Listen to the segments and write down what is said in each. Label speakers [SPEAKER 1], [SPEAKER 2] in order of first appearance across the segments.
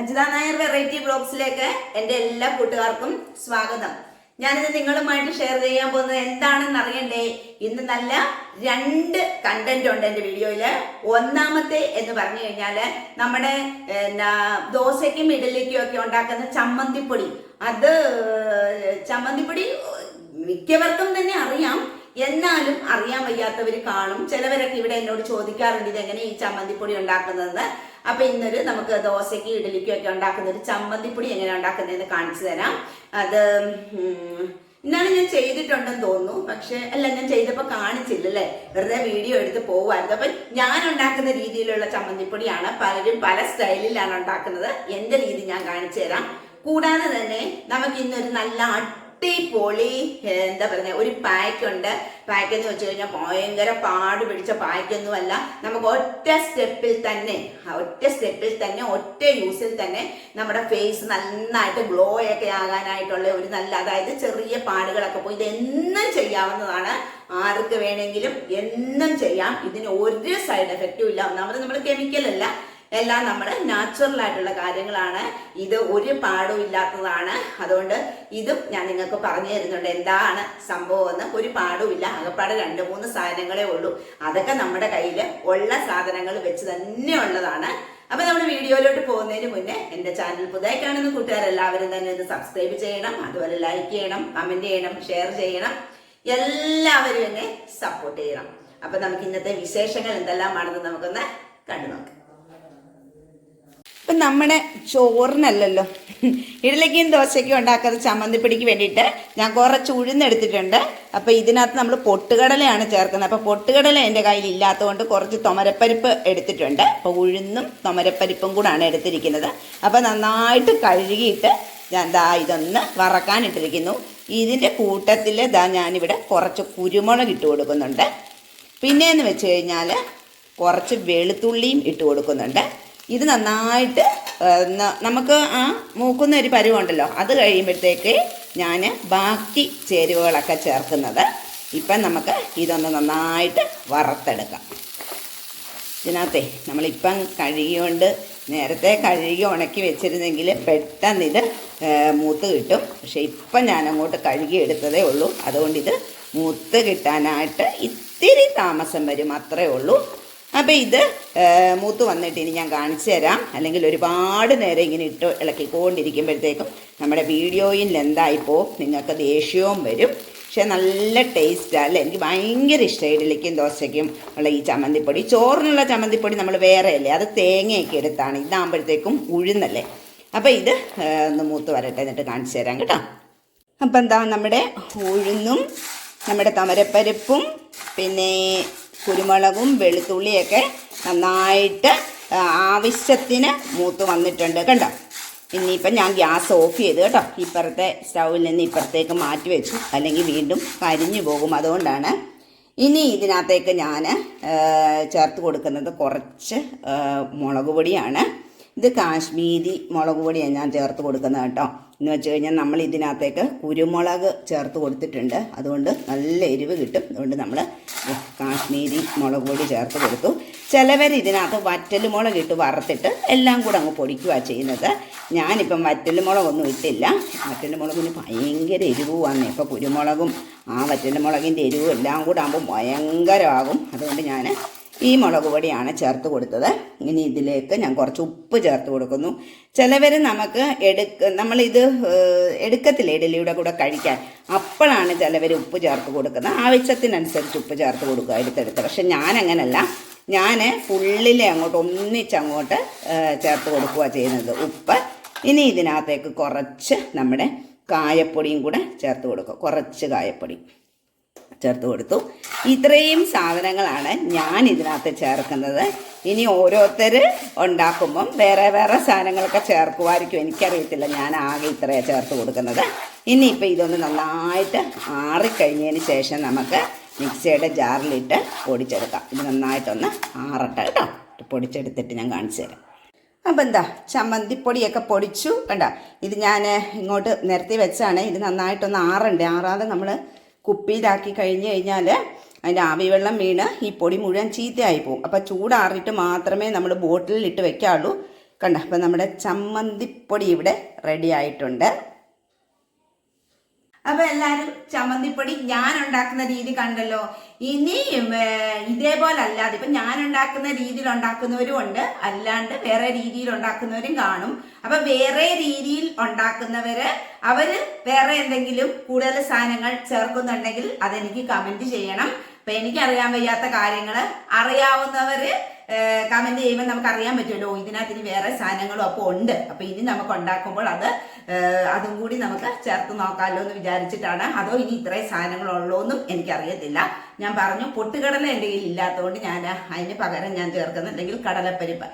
[SPEAKER 1] Ajitha Nair variety ബ്ലോഗ്സിലേക്ക് എന്റെ എല്ലാ കൂട്ടുകാർക്കും സ്വാഗതം. ഞാനിത് നിങ്ങളുമായിട്ട് ഷെയർ ചെയ്യാൻ പോകുന്നത് എന്താണെന്ന് അറിയണ്ടേ? ഇന്ന് നല്ല രണ്ട് കണ്ടന്റ് ഉണ്ട് എന്റെ വീഡിയോയിൽ ഒന്നാമത്തെ എന്ന് പറഞ്ഞു കഴിഞ്ഞാൽ നമ്മുടെ ദോശയ്ക്കും ഇഡലിക്കും ഒക്കെ ഉണ്ടാക്കുന്ന ചമ്മന്തിപ്പൊടി. അത് ചമ്മന്തിപ്പൊടി മിക്കവർക്കും തന്നെ അറിയാം. എന്നാലും അറിയാൻ വയ്യാത്തവർ കാണും. ചിലവരൊക്കെ ഇവിടെ എന്നോട് ചോദിക്കാറുണ്ട് ഇതെങ്ങനെ ഈ ചമ്മന്തിപ്പൊടി ഉണ്ടാക്കുന്നതെന്ന്. അപ്പൊ ഇന്നൊരു നമുക്ക് ദോശയ്ക്ക് ഇഡലിക്കും ഒക്കെ ഉണ്ടാക്കുന്ന ഒരു ചമ്മന്തിപ്പൊടി എങ്ങനെ ഉണ്ടാക്കുന്നതെന്ന് കാണിച്ചു തരാം. അത് ഇന്നാണ് ഞാൻ ചെയ്തിട്ടുണ്ടെന്ന് തോന്നുന്നു. പക്ഷെ അല്ല ഞാൻ ചെയ്തപ്പോൾ കാണിച്ചില്ലല്ലേ? വെറുതെ വീഡിയോ എടുത്ത് പോകുമായിരുന്നു അപ്പൊ ഞാൻ ഉണ്ടാക്കുന്ന രീതിയിലുള്ള ചമ്മന്തിപ്പൊടിയാണ് പലരും പല സ്റ്റൈലിലാണ് ഉണ്ടാക്കുന്നത്. എന്റെ രീതി ഞാൻ കാണിച്ചു തരാം. കൂടാതെ തന്നെ നമുക്ക് ഇന്നൊരു നല്ല അടിപൊളി എന്താ പറയുക ഒരു പാക്ക് ഉണ്ട് പാക്ക് എന്ന് വെച്ച് കഴിഞ്ഞാൽ ഭയങ്കര പാട് പിടിച്ച പാക്കൊന്നുമല്ല നമുക്ക് ഒറ്റ സ്റ്റെപ്പിൽ തന്നെ ഒറ്റ സ്റ്റെപ്പിൽ തന്നെ ഒറ്റ യൂസിൽ തന്നെ നമ്മുടെ ഫേസ് നന്നായിട്ട് ഗ്ലോ ഒക്കെ ആകാനായിട്ടുള്ള ഒരു നല്ല അതായത് ചെറിയ പാടുകളൊക്കെ പോയി. ഇത് എന്നും ചെയ്യാവുന്നതാണ്. ആർക്ക് വേണമെങ്കിലും എന്നും ചെയ്യാം. ഇതിന് ഒരു സൈഡ് എഫക്റ്റും ഇല്ല. ഒന്നാമത് നമ്മൾ കെമിക്കൽ അല്ല എല്ലാം നമ്മുടെ നാച്ചുറൽ ആയിട്ടുള്ള കാര്യങ്ങളാണ്. ഇത് ഒരു പാടും ഇല്ലാത്തതാണ്. അതുകൊണ്ട് ഇതും ഞാൻ നിങ്ങൾക്ക് പറഞ്ഞു തരുന്നുണ്ട്. എന്താണ് സംഭവം എന്ന് ഒരു പാടും ഇല്ല. അകപ്പാട് രണ്ട് മൂന്ന് സാധനങ്ങളേ ഉള്ളൂ. അതൊക്കെ നമ്മുടെ കയ്യിൽ ഉള്ള സാധനങ്ങൾ വെച്ച് തന്നെ ഉള്ളതാണ്. അപ്പൊ നമ്മുടെ വീഡിയോയിലോട്ട് പോകുന്നതിന് മുന്നേ എന്റെ ചാനൽ പുതുതായി കാണുന്ന കൂട്ടുകാരെല്ലാവരും തന്നെ ഒന്ന് സബ്സ്ക്രൈബ് ചെയ്യണം. അതുപോലെ ലൈക്ക് ചെയ്യണം കമന്റ് ചെയ്യണം ഷെയർ ചെയ്യണം. എല്ലാവരും എന്നെ സപ്പോർട്ട് ചെയ്യണം. അപ്പൊ നമുക്ക് ഇന്നത്തെ വിശേഷങ്ങൾ എന്തെല്ലാമാണെന്ന് നമുക്കൊന്ന് കണ്ടു നോക്കാം. ഇപ്പം നമ്മുടെ ചോറിനല്ലല്ലോ. ഇഡലിക്കും ദോശയ്ക്കും ഉണ്ടാക്കുന്ന ചമ്മന്തിപ്പിടിക്ക് വേണ്ടിയിട്ട് ഞാൻ കുറച്ച് ഉഴുന്നെടുത്തിട്ടുണ്ട്. അപ്പോൾ ഇതിനകത്ത് നമ്മൾ പൊട്ടുകടലയാണ് ചേർക്കുന്നത്. അപ്പോൾ പൊട്ടുകടല എന്റെ കയ്യിൽ ഇല്ലാത്തതുകൊണ്ട് കുറച്ച് തൊമരപ്പരിപ്പ് എടുത്തിട്ടുണ്ട്. അപ്പോൾ ഉഴുന്നും തൊമരപ്പരിപ്പും കൂടാണ് എടുത്തിരിക്കുന്നത്. അപ്പോൾ നന്നായിട്ട് കഴുകിയിട്ട് ഞാൻ ദാ ഇതൊന്ന് വറക്കാനിട്ടിരിക്കുന്നു ഇതിന്റെ കൂട്ടത്തിൽ ദാ ഞാനിവിടെ കുറച്ച് കുരുമുളക് ഇട്ട് കൊടുക്കുന്നുണ്ട്. പിന്നെയെന്ന് വെച്ച് കഴിഞ്ഞാൽ കുറച്ച് വെളുത്തുള്ളിയും ഇട്ട് കൊടുക്കുന്നുണ്ട്. ഇത് നന്നായിട്ട് നമുക്ക് ആ മൂക്കുന്ന ഒരു പരുവുണ്ടല്ലോ. അത് കഴിയുമ്പോഴത്തേക്ക് ഞാൻ ബാക്കി ചേരുവകളൊക്കെ ചേർക്കുന്നത്. ഇപ്പം നമുക്ക് ഇതൊന്ന് നന്നായിട്ട് വറുത്തെടുക്കാം. ഇതിനകത്തെ നമ്മളിപ്പം കഴുകിയോണ്ട് നേരത്തെ കഴുകി ഉണക്കി വെച്ചിരുന്നെങ്കിൽ പെട്ടെന്ന് ഇത് മൂത്ത് കിട്ടും. പക്ഷേ ഇപ്പം ഞാൻ അങ്ങോട്ട് കഴുകി എടുത്തതേ ഉള്ളൂ. അതുകൊണ്ട് ഇത് മൂത്ത് കിട്ടാനായിട്ട് ഇത്തിരി താമസം വരും. അത്രേ ഉള്ളൂ. അപ്പോൾ ഇത് മൂത്ത് വന്നിട്ട് ഇനി ഞാൻ കാണിച്ചു തരാം. അല്ലെങ്കിൽ ഒരുപാട് നേരം ഇങ്ങനെ ഇട്ട് ഇളക്കിക്കൊണ്ടിരിക്കുമ്പോഴത്തേക്കും നമ്മുടെ വീഡിയോയിൽ എന്തായിപ്പോൾ നിങ്ങൾക്ക് ദേഷ്യവും വരും. പക്ഷെ നല്ല ടേസ്റ്റാണ് അല്ലേ? എനിക്ക് ഭയങ്കര ഇഷ്ടം ഇഡലിക്കും ദോശയ്ക്കും ഉള്ള ഈ ചമ്മന്തിപ്പൊടി. ചോറിനുള്ള ചമ്മന്തിപ്പൊടി നമ്മൾ വേറെ അല്ലേ അത് തേങ്ങയൊക്കെ എടുത്താണ്. ഇതാകുമ്പോഴത്തേക്കും ഉഴുന്നല്ലേ? അപ്പോൾ ഇത് ഒന്ന് മൂത്ത് വരട്ടെ എന്നിട്ട് കാണിച്ചു തരാം കേട്ടോ. അപ്പം എന്താ നമ്മുടെ ഉഴുന്നും നമ്മുടെ തമരപ്പരിപ്പും പിന്നെ കുരുമുളകും വെളുത്തുള്ളിയൊക്കെ നന്നായിട്ട് ആവശ്യത്തിന് മൂത്ത് വന്നിട്ടുണ്ട് കണ്ടോ? ഇനിയിപ്പം ഞാൻ ഗ്യാസ് ഓഫ് ചെയ്ത് കേട്ടോ. ഇപ്പുറത്തെ സ്റ്റൗവിൽ നിന്ന് ഇപ്പുറത്തേക്ക് മാറ്റി വെച്ചു. അല്ലെങ്കിൽ വീണ്ടും കരിഞ്ഞു പോകും അതുകൊണ്ടാണ്. ഇനി ഇതിനകത്തേക്ക് ഞാൻ ചേർത്ത് കൊടുക്കുന്നത് കുറച്ച് മുളക് പൊടിയാണ്. ഇത് കാശ്മീരി മുളക് പൊടിയാണ് ഞാൻ ചേർത്ത് കൊടുക്കുന്നത് കേട്ടോ. എന്ന് വെച്ച് കഴിഞ്ഞാൽ നമ്മൾ ഇതിനകത്തേക്ക് കുരുമുളക് ചേർത്ത് കൊടുത്തിട്ടുണ്ട്. അതുകൊണ്ട് നല്ല എരിവ് കിട്ടും. അതുകൊണ്ട് നമ്മൾ കാശ്മീരി മുളക് പൊടി ചേർത്ത് കൊടുത്തു. ചിലവർ ഇതിനകത്ത് വറ്റലുമുളക് ഇട്ട് വറുത്തിട്ട് എല്ലാം കൂടെ അങ്ങ് പൊടിക്കുക ചെയ്യുന്നത്. ഞാനിപ്പം വറ്റൽ ഒന്നും ഇട്ടില്ല. വറ്റൽ മുളകിന് ഭയങ്കര എരിവുമാണ് ഇപ്പോൾ കുരുമുളകും ആ വറ്റലുമുളകിന്റെ എരിവും എല്ലാം കൂടെ ആകുമ്പോൾ ഭയങ്കരമാകും. അതുകൊണ്ട് ഞാൻ ഈ മുളക് പൊടിയാണ് ചേർത്ത് കൊടുത്തത്. ഇനി ഇതിലേക്ക് ഞാൻ കുറച്ച് ഉപ്പ് ചേർത്ത് കൊടുക്കുന്നു. ചിലവർ നമുക്ക് എടുക്ക നമ്മളിത് എടുക്കത്തില്ല ഇഡലിയുടെ കൂടെ കഴിക്കാൻ? അപ്പോഴാണ് ചിലവർ ഉപ്പ് ചേർത്ത് കൊടുക്കുന്നത്. ആവശ്യത്തിനനുസരിച്ച് ഉപ്പ് ചേർത്ത് കൊടുക്കുക എടുത്തെടുത്ത്. പക്ഷെ ഞാൻ അങ്ങനല്ല ഞാൻ ഫുള്ളിലെ അങ്ങോട്ട് ഒന്നിച്ചങ്ങോട്ട് ചേർത്ത് കൊടുക്കുക ചെയ്യുന്നത് ഉപ്പ്. ഇനി ഇതിനകത്തേക്ക് കുറച്ച് നമ്മുടെ കായപ്പൊടിയും കൂടെ ചേർത്ത് കൊടുക്കുക. കുറച്ച് കായപ്പൊടി. ചേർത്ത് കൊടുത്തു. ഇത്രയും സാധനങ്ങളാണ് ഞാൻ ഇതിനകത്ത് ചേർക്കുന്നത്. ഇനി ഓരോരുത്തർ ഉണ്ടാക്കുമ്പം വേറെ വേറെ സാധനങ്ങളൊക്കെ ചേർക്കുമായിരിക്കും എനിക്കറിയത്തില്ല ഞാൻ ആകെ ഇത്രയാണ് ചേർത്ത് കൊടുക്കുന്നത്. ഇനിയിപ്പോൾ ഇതൊന്ന് നന്നായിട്ട് ആറിക്കഴിഞ്ഞതിന് ശേഷം നമുക്ക് മിക്സിയുടെ ജാറിലിട്ട് പൊടിച്ചെടുക്കാം. ഇത് നന്നായിട്ടൊന്ന് ആറട്ടെ കേട്ടോ. പൊടിച്ചെടുത്തിട്ട് ഞാൻ കാണിച്ചു തരാം. അപ്പം എന്താ? ചമ്മന്തിപ്പൊടിയൊക്കെ പൊടിച്ചു. കണ്ട? ഇത് ഞാൻ ഇങ്ങോട്ട് നിരത്തി വെച്ചാണ് ഇത് നന്നായിട്ടൊന്ന് ആറണ്ടേ? ആറാതെ നമ്മൾ കുപ്പിയിലാക്കി കഴിഞ്ഞ് കഴിഞ്ഞാൽ അതിന്റെ ആവിവെള്ളം വീണ് ഈ പൊടി മുഴുവൻ ചീത്തയായി പോകും. അപ്പോൾ ചൂടാറിയിട്ട് മാത്രമേ നമ്മൾ ബോട്ടിലിൽ ഇട്ട് വെക്കാറുള്ളൂ കണ്ട? അപ്പം നമ്മുടെ ചമ്മന്തിപ്പൊടി ഇവിടെ റെഡി ആയിട്ടുണ്ട്. അപ്പൊ എല്ലാരും ചമ്മന്തിപ്പൊടി ഞാൻ ഉണ്ടാക്കുന്ന രീതി കണ്ടല്ലോ. ഇനി ഇതേപോലെ അല്ലാതെ ഇപ്പൊ ഞാൻ ഉണ്ടാക്കുന്ന രീതിയിൽ ഉണ്ടാക്കുന്നവരും ഉണ്ട്. അല്ലാണ്ട് വേറെ രീതിയിൽ ഉണ്ടാക്കുന്നവരും കാണും. അപ്പൊ വേറെ രീതിയിൽ ഉണ്ടാക്കുന്നവര് അവർ വേറെ എന്തെങ്കിലും കൂടുതൽ സാധനങ്ങൾ ചേർക്കുന്നുണ്ടെങ്കിൽ അതെനിക്ക് കമന്റ് ചെയ്യണം. അപ്പൊ എനിക്കറിയാൻ വയ്യാത്ത കാര്യങ്ങൾ അറിയാവുന്നവര് കമന്റ് ചെയ്യുമ്പോൾ നമുക്ക് അറിയാൻ പറ്റുമല്ലോ ഇതിനകത്ത് ഇനി വേറെ സാധനങ്ങളും അപ്പോൾ ഉണ്ട്. അപ്പൊ ഇനി നമുക്ക് ഉണ്ടാക്കുമ്പോൾ അത് അതും കൂടി നമുക്ക് ചേർത്ത് നോക്കാമല്ലോ എന്ന് വിചാരിച്ചിട്ടാണ്. അതോ ഇനി ഇത്രയും സാധനങ്ങളുള്ളോ എന്നും എനിക്കറിയത്തില്ല. ഞാൻ പറഞ്ഞു പൊട്ടുകടല എന്റെ കയ്യിൽ ഇല്ലാത്തതുകൊണ്ട് ഞാൻ അതിന് പകരം ഞാൻ ചേർക്കുന്നത് അല്ലെങ്കിൽ കടലപ്പരിപ്പ്.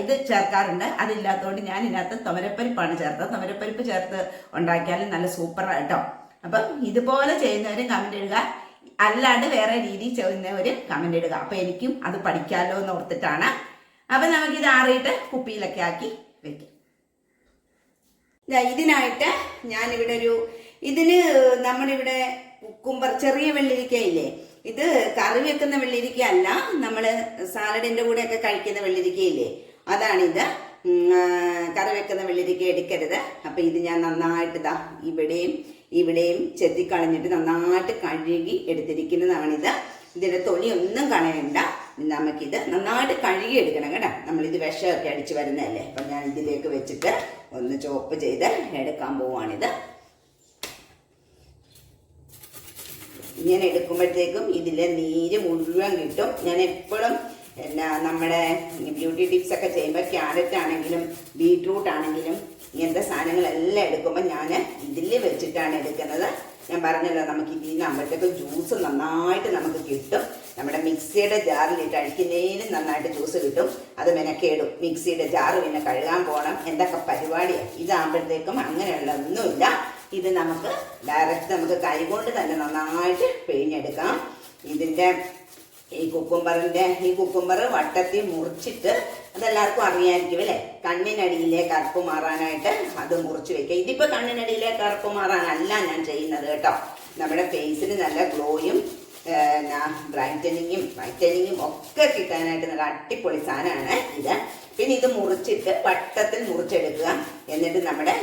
[SPEAKER 1] ഇത് ചേർക്കാറുണ്ട്. അതില്ലാത്തതുകൊണ്ട് ഞാൻ ഇതിനകത്ത് തുമരപ്പരിപ്പാണ് ചേർത്തത്. തുമരപ്പരിപ്പ് ചേർത്ത് ഉണ്ടാക്കിയാലും നല്ല സൂപ്പറായിട്ടോ അപ്പം ഇതുപോലെ ചെയ്യുന്നവരും കമന്റ് ഇടുക. അല്ലാണ്ട് വേറെ രീതിയിൽ ചെയ്യുന്നവർ കമന്റ് ഇടുക. അപ്പം എനിക്കും അത് പഠിക്കാമല്ലോ എന്ന് ഓർത്തിട്ടാണ്. അപ്പം നമുക്കിത് ആറിയിട്ട് കുപ്പിയിലൊക്കെ ആക്കി വെക്കാം. ഇതിനായിട്ട് ഞാനിവിടെ ഒരു ഇതിന് നമ്മളിവിടെ കുക്കുംബർ ചെറിയ വെള്ളിരിക്കയില്ലേ? ഇത് കറി വെക്കുന്ന വെള്ളിരിക്ക അല്ല നമ്മൾ സാലഡിന്റെ കൂടെ ഒക്കെ കഴിക്കുന്ന വെള്ളിരിക്കയില്ലേ? അതാണിത്. കറി വെക്കുന്ന വെള്ളിരിക്ക എടുക്കരുത്. അപ്പൊ ഇത് ഞാൻ നന്നായിട്ട് ഇതാ ഇവിടെയും ഇവിടെയും ചെത്തിക്കളഞ്ഞിട്ട് നന്നായിട്ട് കഴുകി എടുത്തിരിക്കുന്നതാണിത്. ഇതിന്റെ തൊലി ഒന്നും കളയണ്ട. നമുക്കിത് നന്നായിട്ട് കഴുകി എടുക്കണം കേട്ടോ. നമ്മളിത് വിഷമൊക്കെ അടിച്ച് വരുന്നതല്ലേ? അപ്പം ഞാൻ ഇതിലേക്ക് വെച്ചിട്ട് ഒന്ന് ചോപ്പ് ചെയ്ത് എടുക്കാൻ പോവാണിത്. ഇങ്ങനെ എടുക്കുമ്പോഴത്തേക്കും ഇതിലെ നീര് മുഴുവൻ കിട്ടും. ഞാൻ എപ്പോഴും എന്നാ നമ്മുടെ ബ്യൂട്ടി ടിപ്സ് ഒക്കെ ചെയ്യുമ്പോൾ ക്യാരറ്റ് ആണെങ്കിലും ബീട്രൂട്ട് ആണെങ്കിലും ഇങ്ങനത്തെ സാധനങ്ങളെല്ലാം എടുക്കുമ്പോൾ ഞാൻ ഇതിൽ വെച്ചിട്ടാണ് എടുക്കുന്നത്. ഞാൻ പറഞ്ഞല്ലോ നമുക്ക് ഇതിൽ നിന്ന് അമ്പഴത്തേക്കും ജ്യൂസ് നന്നായിട്ട് നമുക്ക് കിട്ടും. നമ്മുടെ മിക്സിയുടെ ജാറിലിട്ട് അടിക്കുന്നതിനും നന്നായിട്ട് ജ്യൂസ് കിട്ടും. അത് മെനക്കേടും. മിക്സിയുടെ ജാറ് പിന്നെ കഴുകാൻ പോകണം എന്തൊക്കെ പരിപാടിയാണ്? ഇതാകുമ്പോഴത്തേക്കും അങ്ങനെയുള്ള ഒന്നുമില്ല ഇത് നമുക്ക് ഡയറക്റ്റ് നമുക്ക് കൈകൊണ്ട് തന്നെ നന്നായിട്ട് പിഴിഞ്ഞെടുക്കാം. ഇതിന്റെ ഈ കുക്കുംബറിന്റെ ഈ കുക്കുംബർ വട്ടത്തിൽ മുറിച്ചിട്ട് അതെല്ലാവർക്കും അറിയാമായിരിക്കും അല്ലേ? കണ്ണിനടിയിലെ കറുപ്പ് മാറാനായിട്ട് അത് മുറിച്ച് വെക്കുക. ഇതിപ്പോൾ കണ്ണിനടിയിലെ കറുപ്പ് മാറാനല്ല ഞാൻ ചെയ്യുന്നത് കേട്ടോ. നമ്മുടെ ഫേസിന് നല്ല ഗ്ലോയും ബ്രൈറ്റനിങ്ങും വൈറ്റനിങ്ങും ഒക്കെ കിട്ടാനായിട്ട് നല്ല അടിപൊളി സാധനമാണ് ഇത്. പിന്നെ ഇത് മുറിച്ചിട്ട് വട്ടത്തിൽ മുറിച്ചെടുക്കുക. എന്നിട്ട് നമ്മുടെ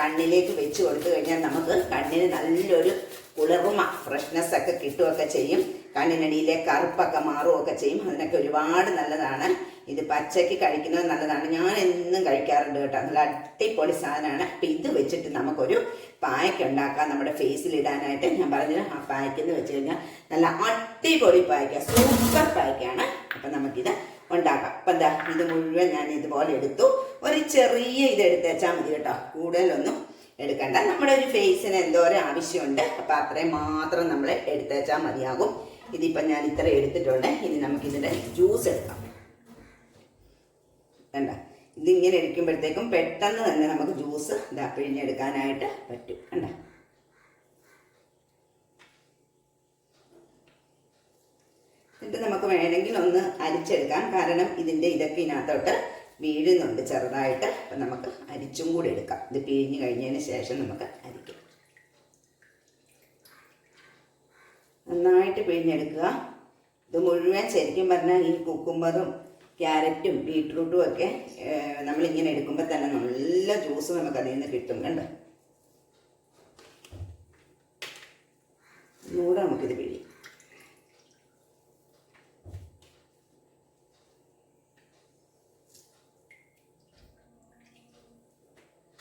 [SPEAKER 1] കണ്ണിലേക്ക് വെച്ച് കൊടുത്തു കഴിഞ്ഞാൽ നമുക്ക് കണ്ണിന് നല്ലൊരു കുളിർമ ഫ്രഷ്നെസ് ഒക്കെ കിട്ടുകയൊക്കെ ചെയ്യും. കണ്ണിനടിയിലെ കറുപ്പൊക്കെ മാറുകയൊക്കെ ചെയ്യും. അതിനൊക്കെ ഒരുപാട് നല്ലതാണ്. ഇത് പച്ചയ്ക്ക് കഴിക്കുന്നത് നല്ലതാണ്. ഞാൻ എന്നും കഴിക്കാറുണ്ട് കേട്ടോ. നല്ല അടിപൊളി സാധനമാണ്. അപ്പം ഇത് വെച്ചിട്ട് നമുക്കൊരു പായ്ക്ക് ഉണ്ടാക്കാം. നമ്മുടെ ഫേസിൽ ഇടാനായിട്ട് ഞാൻ പറഞ്ഞത് ആ പായ്ക്കെന്ന് വെച്ച് കഴിഞ്ഞാൽ നല്ല അടിപൊളി പായ്ക്ക സൂപ്പർ പായ്ക്കാണ് അപ്പം നമുക്കിത് ഉണ്ടാക്കാം. അപ്പം എന്താ ഇത് മുഴുവൻ ഞാൻ ഇതുപോലെ എടുത്തു. ഒരു ചെറിയ ഇത് എടുത്തേച്ചാൽ മതി കേട്ടോ. കൂടുതലൊന്നും എടുക്കണ്ട. നമ്മുടെ ഒരു ഫേസിന് എന്തോരം ആവശ്യമുണ്ട്. അപ്പം അത്രയും മാത്രം നമ്മൾ എടുത്തേച്ചാൽ മതിയാകും. ഇതിപ്പം ഞാൻ ഇത്ര എടുത്തിട്ടുണ്ട്. ഇനി നമുക്കിതിന്റെ ജ്യൂസ് എടുക്കാം. വേണ്ട ഇതിങ്ങനെ എടുക്കുമ്പോഴത്തേക്കും പെട്ടെന്ന് തന്നെ നമുക്ക് ജ്യൂസ് ഇതാ പിഴിഞ്ഞെടുക്കാനായിട്ട് പറ്റും. കണ്ട? എന്നിട്ട് നമുക്ക് വേണമെങ്കിൽ ഒന്ന് അരിച്ചെടുക്കാം. കാരണം ഇതിന്റെ ഇതൊക്കെ ഇതിനകത്തോട്ട് വീഴുന്നുണ്ട് ചെറുതായിട്ട്. അപ്പം നമുക്ക് അരിച്ചും കൂടി എടുക്കാം. ഇത് പിഴിഞ്ഞ് കഴിഞ്ഞതിന് ശേഷം നമുക്ക് അരിക്കാം. നന്നായിട്ട് പിഴിഞ്ഞെടുക്കുക. ഇത് മുഴുവൻ ശരിക്കും പറഞ്ഞാൽ ഈ കുക്കുമ്പതും ക്യാരറ്റും ബീട്രൂട്ടും ഒക്കെ നമ്മളിങ്ങനെ എടുക്കുമ്പോൾ തന്നെ നല്ല ജ്യൂസ് നമുക്ക് അതിൽ നിന്ന് കിട്ടും. കണ്ടോ? ഒന്നുകൂടെ നമുക്കിത് പിഴിയും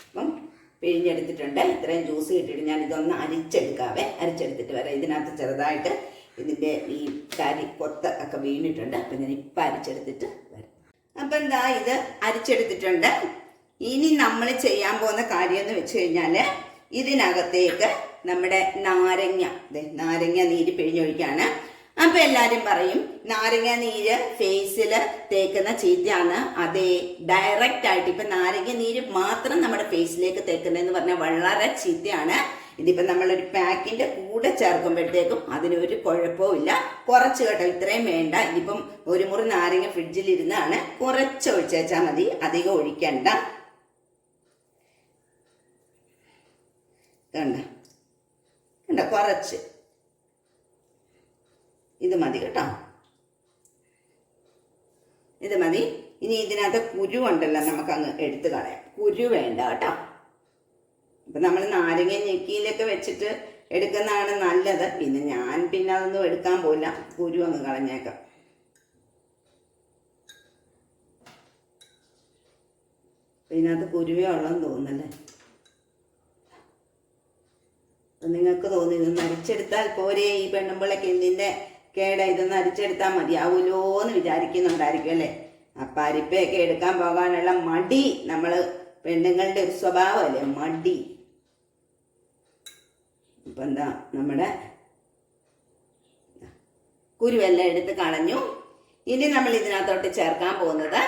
[SPEAKER 1] അപ്പം പിഴിഞ്ഞെടുത്തിട്ടുണ്ട്. ഇത്രയും ജ്യൂസ് കിട്ടിയിട്ട് ഞാൻ ഇതൊന്ന് അരിച്ചെടുക്കാവേ. അരിച്ചെടുത്തിട്ട് വരാം. ഇതിനകത്ത് ചെറുതായിട്ട് ഇതിന്റെ ഈ കരി കൊത്ത ഒക്കെ വീണിട്ടുണ്ട്. അപ്പം ഞാൻ ഇപ്പം അരിച്ചെടുത്തിട്ട് വരാം. അപ്പം എന്താ ഇത്? അരിച്ചെടുത്തിട്ടുണ്ട്. ഇനി നമ്മൾ ചെയ്യാൻ പോകുന്ന കാര്യം എന്ന് വെച്ച് കഴിഞ്ഞാൽ ഇതിനകത്തേക്ക് നമ്മുടെ നാരങ്ങ. നാരങ്ങ നീര് പിഴിഞ്ഞൊഴിക്കാണ് അപ്പൊ എല്ലാരും പറയും നാരങ്ങ നീര് ഫേസിൽ തേക്കുന്ന ചീത്തയാണ്. അതേ ഡയറക്റ്റ് ആയിട്ട് ഇപ്പൊ നാരങ്ങ നീര് മാത്രം നമ്മുടെ ഫേസിലേക്ക് തേക്കുന്നതെന്ന് പറഞ്ഞാൽ വളരെ ചീത്തയാണ്. ഇതിപ്പോ നമ്മളൊരു പാക്കിന്റെ കൂടെ ചേർക്കുമ്പോഴത്തേക്കും അതിനൊരു കുഴപ്പവും ഇല്ല. കുറച്ച് കേട്ടോ ഇത്രയും വേണ്ട. ഇതിപ്പം ഒരു മുറി നാരങ്ങ ഫ്രിഡ്ജിൽ ഇരുന്നാണ് കുറച്ച് ഒഴിച്ചേച്ചാൽ മതി അധികം ഒഴിക്കണ്ട. കണ്ട കണ്ട കുറച്ച്. ഇത് മതി കേട്ടോ. ഇത് മതി. ഇനി ഇതിനകത്ത് കുരു ഉണ്ടല്ലോ നമുക്ക് അങ്ങ് എടുത്തു കളയാം. കുരു വേണ്ട കേട്ടോ. അപ്പം നമ്മൾ നാരങ്ങ ഞെക്കിയിലൊക്കെ വെച്ചിട്ട് എടുക്കുന്നതാണ് നല്ലത്. പിന്നെ ഞാൻ പിന്നെ അതൊന്നും എടുക്കാൻ പോയില്ല കുരു അങ്ങ് കളഞ്ഞേക്കാം. ഇതിനകത്ത് കുരുവേ ഉള്ളതെന്ന് തോന്നുന്നല്ലേ? നിങ്ങൾക്ക് തോന്നി ഇത് മരിച്ചെടുത്താൽ പോരെ ഈ പെണ്ണുമ്പിളക്ക് എന്തിന്റെ കേട ഇതൊന്ന് അരിച്ചെടുത്താൽ മതിയാവൂലോ എന്ന് വിചാരിക്കുന്നുണ്ടായിരിക്കും അല്ലേ? അപ്പം അരിപ്പയൊക്കെ എടുക്കാൻ പോകാനുള്ള മടി നമ്മൾ പെണ്ണുങ്ങളുടെ ഒരു സ്വഭാവമല്ലേ? മടി. ഇപ്പം എന്താ നമ്മുടെ കുരുവെല്ലാം എടുത്ത് കളഞ്ഞു. ഇനി നമ്മൾ ഇതിനകത്തോട്ട് ചേർക്കാൻ പോകുന്നത്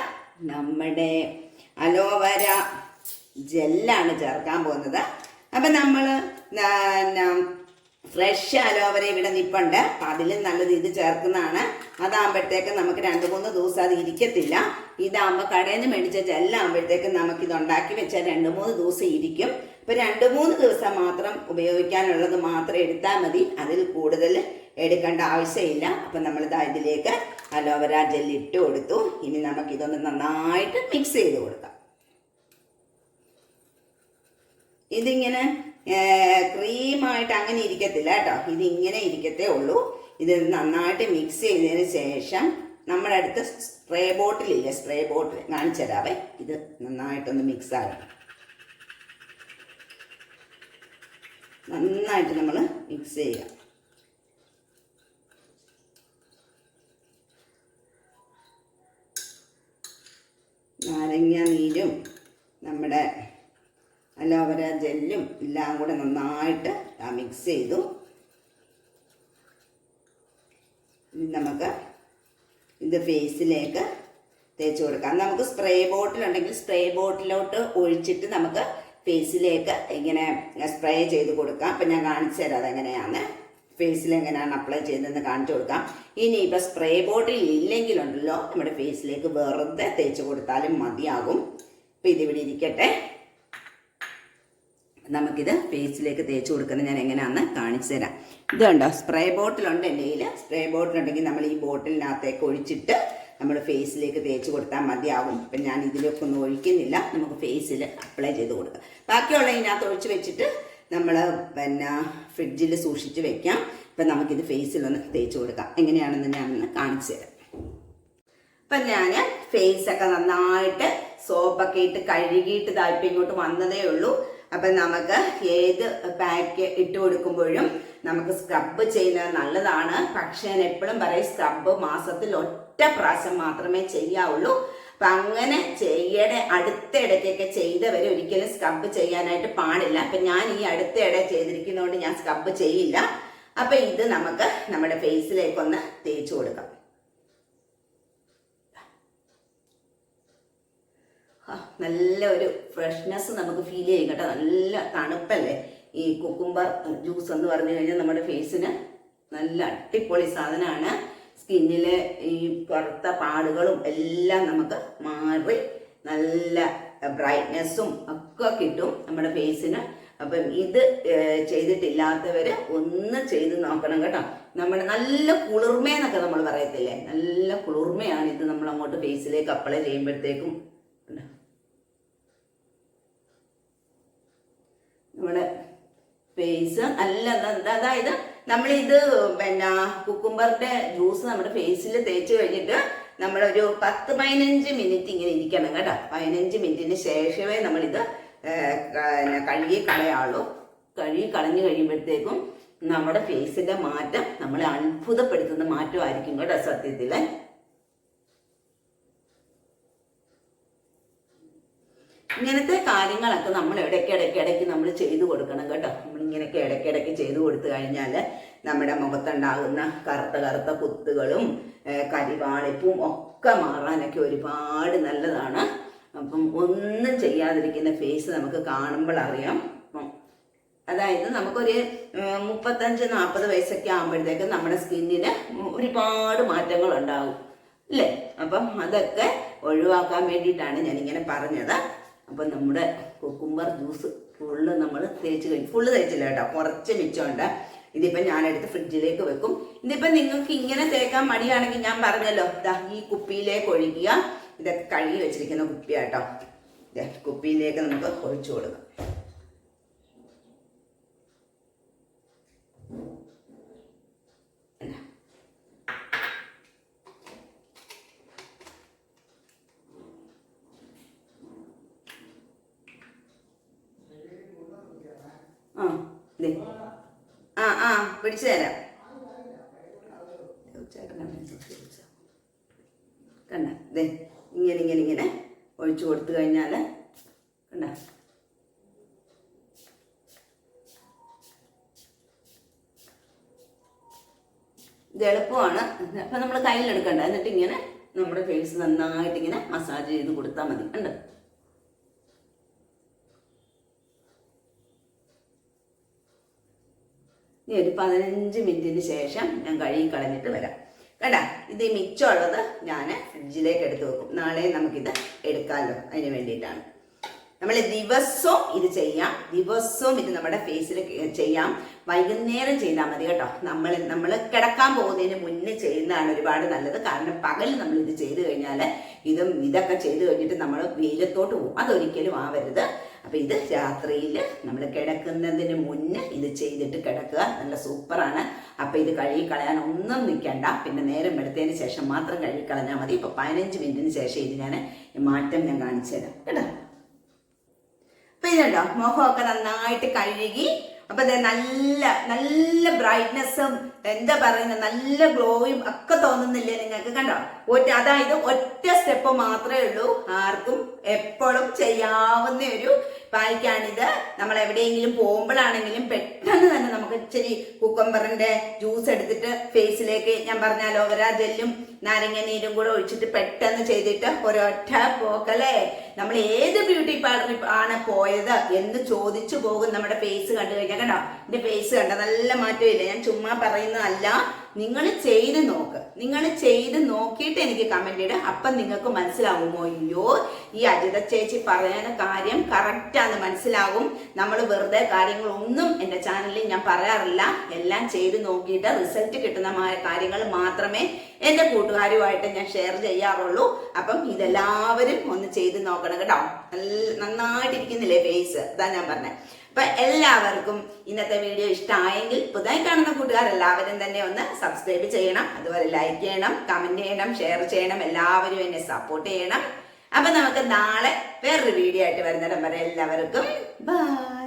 [SPEAKER 1] നമ്മുടെ അലോവര ജെല്ലാണ് ചേർക്കാൻ പോകുന്നത്. അപ്പം നമ്മൾ ഫ്രഷ് അലോവര ഇവിടെ നിപ്പുണ്ട്. അപ്പം അതിലും നല്ലത് ഇത് ചേർക്കുന്നതാണ്. അതാകുമ്പോഴത്തേക്ക് നമുക്ക് രണ്ട് മൂന്ന് ദിവസം അത് ഇരിക്കത്തില്ല. ഇതാകുമ്പോൾ കടയിൽ നിന്ന് മേടിച്ച ജെല്ലാകുമ്പോഴത്തേക്ക് നമുക്ക് ഇത് ഉണ്ടാക്കി വെച്ചാൽ രണ്ട് മൂന്ന് ദിവസം ഇരിക്കും. ഇപ്പം രണ്ട് മൂന്ന് ദിവസം മാത്രം ഉപയോഗിക്കാനുള്ളത് മാത്രം എടുത്താൽ മതി. അതിൽ കൂടുതൽ എടുക്കേണ്ട ആവശ്യമില്ല. അപ്പം നമ്മളിതാ ഇതിലേക്ക് അലോവര ജെല്ലിട്ട് കൊടുത്തു. ഇനി നമുക്കിതൊന്ന് നന്നായിട്ട് മിക്സ് ചെയ്ത് കൊടുക്കാം. ഇതിങ്ങനെ ക്രീമായിട്ട് അങ്ങനെ ഇരിക്കത്തില്ല കേട്ടോ. ഇതിങ്ങനെ ഇരിക്കത്തേ ഉള്ളൂ. ഇത് നന്നായിട്ട് മിക്സ് ചെയ്തതിന് ശേഷം നമ്മുടെ അടുത്ത് സ്പ്രേ ബോട്ടിലില്ലേ സ്പ്രേ ബോട്ടിൽ കാണിച്ചു തരാവേ. ഇത് നന്നായിട്ടൊന്ന് മിക്സ് ആകണം നന്നായിട്ട് നമ്മൾ മിക്സ് ചെയ്യാം നാരങ്ങ നീരും നമ്മുടെ അലോവര ജെല്ലും എല്ലാം കൂടെ നന്നായിട്ട് മിക്സ് ചെയ്തു. ഇനി നമുക്ക് ഇത് ഫേസിലേക്ക് തേച്ച് കൊടുക്കാം. നമുക്ക് സ്പ്രേ ബോട്ടിൽ ഉണ്ടെങ്കിൽ സ്പ്രേ ബോട്ടിലോട്ട് ഒഴിച്ചിട്ട് നമുക്ക് ഫേസിലേക്ക് ഇങ്ങനെ സ്പ്രേ ചെയ്ത് കൊടുക്കാം. അപ്പം ഞാൻ കാണിച്ചു തരാം അതെങ്ങനെയാണ് ഫേസിൽ എങ്ങനെയാണ് അപ്ലൈ ചെയ്തതെന്ന് കാണിച്ചു കൊടുക്കാം. ഇനി ഇപ്പം സ്പ്രേ ബോട്ടിൽ ഇല്ലെങ്കിലുണ്ടല്ലോ നമ്മുടെ ഫേസിലേക്ക് വെറുതെ തേച്ച് കൊടുത്താലും മതിയാകും. അപ്പം ഇതിവിടെ ഇരിക്കട്ടെ. നമുക്കിത് ഫേസിലേക്ക് തേച്ച് കൊടുക്കുന്നത് ഞാൻ എങ്ങനെയാണെന്ന് കാണിച്ചു തരാം. ഇത് കണ്ടോ? സ്പ്രേ ബോട്ടിലുണ്ട് എന്റെ കയ്യിൽ സ്പ്രേ ബോട്ടിലുണ്ടെങ്കിൽ നമ്മൾ ഈ ബോട്ടിലിനകത്തേക്ക് ഒഴിച്ചിട്ട് നമ്മൾ ഫേസിലേക്ക് തേച്ച് കൊടുത്താൽ മതിയാകും ഇപ്പം ഞാൻ ഇതിലൊക്കെ ഒന്നും ഒഴിക്കുന്നില്ല. നമുക്ക് ഫേസിൽ അപ്ലൈ ചെയ്ത് കൊടുക്കാം. ബാക്കിയുള്ള ഇതിനകത്ത് ഒഴിച്ച് വെച്ചിട്ട് നമ്മൾ പിന്നെ ഫ്രിഡ്ജിൽ സൂക്ഷിച്ച് വെക്കാം. ഇപ്പം നമുക്കിത് ഫേസിലൊന്ന് തേച്ച് കൊടുക്കാം. എങ്ങനെയാണെന്ന് ഞാനൊന്ന് കാണിച്ചു തരാം. അപ്പം ഞാൻ ഫേസൊക്കെ നന്നായിട്ട് സോപ്പൊക്കെ ഇട്ട് കഴുകിയിട്ട് താല്പര്യം ഇങ്ങോട്ട് വന്നതേ ഉള്ളൂ. അപ്പം നമുക്ക് ഏത് പാക്ക് ഇട്ട് കൊടുക്കുമ്പോഴും നമുക്ക് സ്ക്രബ് ചെയ്യുന്നത് നല്ലതാണ്. പക്ഷേ ഞാൻ എപ്പോഴും പറയും സ്ക്രബ് മാസത്തിൽ ഒറ്റ പ്രാവശ്യം മാത്രമേ ചെയ്യാവുള്ളൂ. അപ്പം അങ്ങനെ ചെയ്യടെ അടുത്ത ഇടയ്ക്കൊക്കെ ചെയ്തവർ ഒരിക്കലും സ്ക്രബ് ചെയ്യാനായിട്ട് പാടില്ല. അപ്പം ഞാൻ ഈ അടുത്ത ഇട ചെയ്തിരിക്കുന്നതുകൊണ്ട് ഞാൻ സ്ക്രബ് ചെയ്യില്ല. അപ്പം ഇത് നമുക്ക് നമ്മുടെ ഫേസിലേക്കൊന്ന് തേച്ച് കൊടുക്കാം ആ, നല്ല ഒരു ഫ്രഷ്നെസ് നമുക്ക് ഫീൽ ചെയ്യും കേട്ടോ. നല്ല തണുപ്പല്ലേ? ഈ കുക്കുംബർ ജ്യൂസ് എന്ന് പറഞ്ഞു കഴിഞ്ഞാൽ നമ്മുടെ ഫേസിന് നല്ല അടിപൊളി സാധനമാണ്. സ്കിന്നിലെ ഈ പുറത്ത പാടുകളും എല്ലാം നമുക്ക് മാറി നല്ല ബ്രൈറ്റ്നെസ്സും ഒക്കെ കിട്ടും നമ്മുടെ ഫേസിന് അപ്പം ഇത് ചെയ്തിട്ടില്ലാത്തവർ ഒന്ന് ചെയ്ത് നോക്കണം കേട്ടോ. നമ്മുടെ നല്ല കുളിർമയെന്നൊക്കെ നമ്മൾ പറയത്തില്ലേ? നല്ല കുളിർമയാണ് ഇത് നമ്മൾ അങ്ങോട്ട് ഫേസിലേക്ക് അപ്ലൈ ചെയ്യുമ്പോഴത്തേക്കും ഉണ്ട്. നമ്മുടെ ഫേസ് നല്ല അതായത് നമ്മളിത് പിന്നെ കുക്കുംബറിന്റെ ജ്യൂസ് നമ്മുടെ ഫേസിൽ തേച്ച് കഴിഞ്ഞിട്ട് നമ്മളൊരു പത്ത് പതിനഞ്ച് മിനിറ്റ് ഇങ്ങനെ ഇരിക്കണം കേട്ടോ. പതിനഞ്ച് മിനിറ്റിന് ശേഷമേ നമ്മളിത് പിന്നെ കഴുകി കളയാളൂ കഴുകി കളഞ്ഞു കഴിയുമ്പോഴത്തേക്കും നമ്മുടെ ഫേസിന്റെ മാറ്റം നമ്മളെ അത്ഭുതപ്പെടുത്തുന്ന മാറ്റമായിരിക്കും കേട്ടോ സത്യത്തിൽ. ഇങ്ങനത്തെ കാര്യങ്ങളൊക്കെ നമ്മൾ ഇടയ്ക്ക് ഇടയ്ക്ക് ഇടയ്ക്ക് നമ്മൾ ചെയ്തു കൊടുക്കണം കേട്ടോ. നമ്മൾ ഇങ്ങനെയൊക്കെ ഇടയ്ക്ക് ഇടയ്ക്ക് ചെയ്തു കൊടുത്തു കഴിഞ്ഞാൽ നമ്മുടെ മുഖത്തുണ്ടാകുന്ന കറുത്ത കറുത്ത കുത്തുകളും കരിവാളിപ്പും ഒക്കെ മാറാനൊക്കെ ഒരുപാട് നല്ലതാണ്. അപ്പം ഒന്നും ചെയ്യാതിരിക്കുന്ന ഫേസ് നമുക്ക് കാണുമ്പോൾ അറിയാം. അതായത് നമുക്കൊരു മുപ്പത്തഞ്ച് നാൽപ്പത് വയസ്സൊക്കെ ആകുമ്പോഴത്തേക്കും നമ്മുടെ സ്കിന്നിന് ഒരുപാട് മാറ്റങ്ങൾ ഉണ്ടാകും അല്ലേ? അപ്പം അതൊക്കെ ഒഴിവാക്കാൻ വേണ്ടിയിട്ടാണ് ഞാനിങ്ങനെ പറഞ്ഞത്. അപ്പം നമ്മുടെ കുക്കുംബർ ജ്യൂസ് ഫുള്ള് നമ്മൾ തേച്ച് കഴിക്കും ഫുള്ള് തേച്ചില്ല കേട്ടോ. കുറച്ച് മിച്ചമുണ്ട്. ഇതിപ്പം ഞാനെടുത്ത് ഫ്രിഡ്ജിലേക്ക് വെക്കും. ഇതിപ്പം നിങ്ങൾക്ക് ഇങ്ങനെ തേക്കാൻ മടിയാണെങ്കിൽ ഞാൻ പറഞ്ഞല്ലോ. ദാ ഈ കുപ്പിയിലേക്ക് ഒഴിക്കുക ഇതൊക്കെ കഴുകി വെച്ചിരിക്കുന്ന കുപ്പിയാട്ടോ. ദേ, കുപ്പിയിലേക്ക് നമുക്ക് ഒഴിച്ചു കൊടുക്കാം എന്നാ. ആ ദേ. ആ ആ പിടിച്ചു തരാം. കണ്ട ദേ ഇങ്ങനെ ഇങ്ങനെ ഇങ്ങനെ ഒഴിച്ചു കൊടുത്തു കഴിഞ്ഞാൽ കണ്ട. ഇത് എളുപ്പമാണ്. അപ്പം നമ്മൾ കയ്യിലെടുക്കണ്ട. എന്നിട്ട് ഇങ്ങനെ നമ്മുടെ ഫേസ് നന്നായിട്ട് ഇങ്ങനെ മസാജ് ചെയ്ത് കൊടുത്താൽ മതി. കണ്ടോ? ഇനി ഒരു പതിനഞ്ച് മിനിറ്റിന് ശേഷം ഞാൻ കഴുകി കളഞ്ഞിട്ട് വരാം. കണ്ട? ഇത് മിച്ചമുള്ളത് ഞാൻ ഫ്രിഡ്ജിലേക്ക് എടുത്ത് വെക്കും. നാളെ നമുക്കിത് എടുക്കാമല്ലോ അതിന് വേണ്ടിയിട്ടാണ്. നമ്മൾ ദിവസവും ഇത് ചെയ്യാം. ദിവസവും ഇത് നമ്മുടെ ഫേസിൽ ചെയ്യാം. വൈകുന്നേരം ചെയ്താൽ മതി കേട്ടോ. നമ്മൾ നമ്മൾ കിടക്കാൻ പോകുന്നതിന് മുന്നേ ചെയ്യുന്നതാണ് ഒരുപാട് നല്ലത്. കാരണം പകൽ നമ്മൾ ഇത് ചെയ്തു കഴിഞ്ഞാൽ ഇതും ഇതൊക്കെ ചെയ്തു കഴിഞ്ഞിട്ട് നമ്മൾ വെയിലത്തോട്ട് പോകും അതൊരിക്കലും ആവരുത്. അപ്പം ഇത് രാത്രിയിൽ നമ്മൾ കിടക്കുന്നതിന് മുന്നേ ഇത് ചെയ്തിട്ട് കിടക്കുക. നല്ല സൂപ്പറാണ്. അപ്പം ഇത് കഴുകി കളയാൻ ഒന്നും നിൽക്കണ്ട പിന്നെ നേരം എടുത്തതിന് ശേഷം മാത്രം കഴുകി കളഞ്ഞാൽ മതി. ഇപ്പോൾ പതിനഞ്ച് മിനിറ്റിന് ശേഷം ഇത് ഞാൻ മാറ്റം ഞാൻ കാണിച്ചു തരാം. കേട്ടോ? അപ്പൊ ഇതുണ്ടോ മുഖമൊക്കെ നന്നായിട്ട് കഴുകി. അപ്പൊ ഇത് നല്ല നല്ല ബ്രൈറ്റ്നെസ്സും എന്താ പറയുന്നത് നല്ല ഗ്ലോയും ഒക്കെ തോന്നുന്നില്ലേ നിങ്ങൾക്ക്? കണ്ടോ? ഒറ്റ അതായത് ഒറ്റ സ്റ്റെപ്പ് മാത്രമേ ഉള്ളൂ. ആർക്കും എപ്പോഴും ചെയ്യാവുന്ന ഒരു പായ്ക്കാണിത് നമ്മൾ എവിടെയെങ്കിലും പോകുമ്പോഴാണെങ്കിലും പെട്ടെന്ന് തന്നെ നമുക്ക് ഇച്ചിരി കുക്കമ്പറിന്റെ ജ്യൂസ് എടുത്തിട്ട് ഫേസിലേക്ക് ഞാൻ പറഞ്ഞ അലോവര ജെല്ലും നാരങ്ങ നീരും കൂടെ ഒഴിച്ചിട്ട് പെട്ടെന്ന് ചെയ്തിട്ട് ഒരൊറ്റ പോക്കല്ലേ നമ്മൾ ഏത് ബ്യൂട്ടി പാർലറിൽ ആണ് പോയത് എന്ന് ചോദിച്ചു പോകും നമ്മുടെ ഫേസ് കണ്ടു കഴിഞ്ഞാൽ. കണ്ടോ? എന്റെ ഫേസ് കണ്ട നല്ല മാറ്റമില്ല. ഞാൻ ചുമ്മാ പറയുന്നതല്ല നിങ്ങൾ ചെയ്ത് നോക്ക്. നിങ്ങൾ ചെയ്ത് നോക്കിയിട്ട് എനിക്ക് കമന്റ് ഇടുക അപ്പം നിങ്ങൾക്ക് മനസ്സിലാവുമോ? അയ്യോ ഈ അജിത ചേച്ചി പറയുന്ന കാര്യം കറക്റ്റാന്ന് മനസ്സിലാവും നമ്മൾ വെറുതെ കാര്യങ്ങളൊന്നും എന്റെ ചാനലിൽ ഞാൻ പറയാറില്ല. എല്ലാം ചെയ്ത് നോക്കിയിട്ട് റിസൾട്ട് കിട്ടുന്ന കാര്യങ്ങൾ മാത്രമേ എന്റെ കൂട്ടുകാരുമായിട്ട് ഞാൻ ഷെയർ ചെയ്യാറുള്ളൂ. അപ്പം ഇതെല്ലാവരും ഒന്ന് ചെയ്ത് നോക്കണം കേട്ടോ. നല്ല നന്നായിട്ടിരിക്കുന്നില്ലേ ഫേസ് അതാ ഞാൻ പറഞ്ഞത് അപ്പൊ എല്ലാവർക്കും ഇന്നത്തെ വീഡിയോ ഇഷ്ടമായെങ്കിൽ പുതുതായി കാണുന്ന കൂട്ടുകാർ എല്ലാവരും തന്നെ ഒന്ന് സബ്സ്ക്രൈബ് ചെയ്യണം അതുപോലെ ലൈക്ക് ചെയ്യണം കമന്റ് ചെയ്യണം ഷെയർ ചെയ്യണം എല്ലാവരും എന്നെ സപ്പോർട്ട് ചെയ്യണം. അപ്പൊ നമുക്ക് നാളെ വേറൊരു വീഡിയോ ആയിട്ട് വരുന്നിടം വരെ എല്ലാവർക്കും ബൈ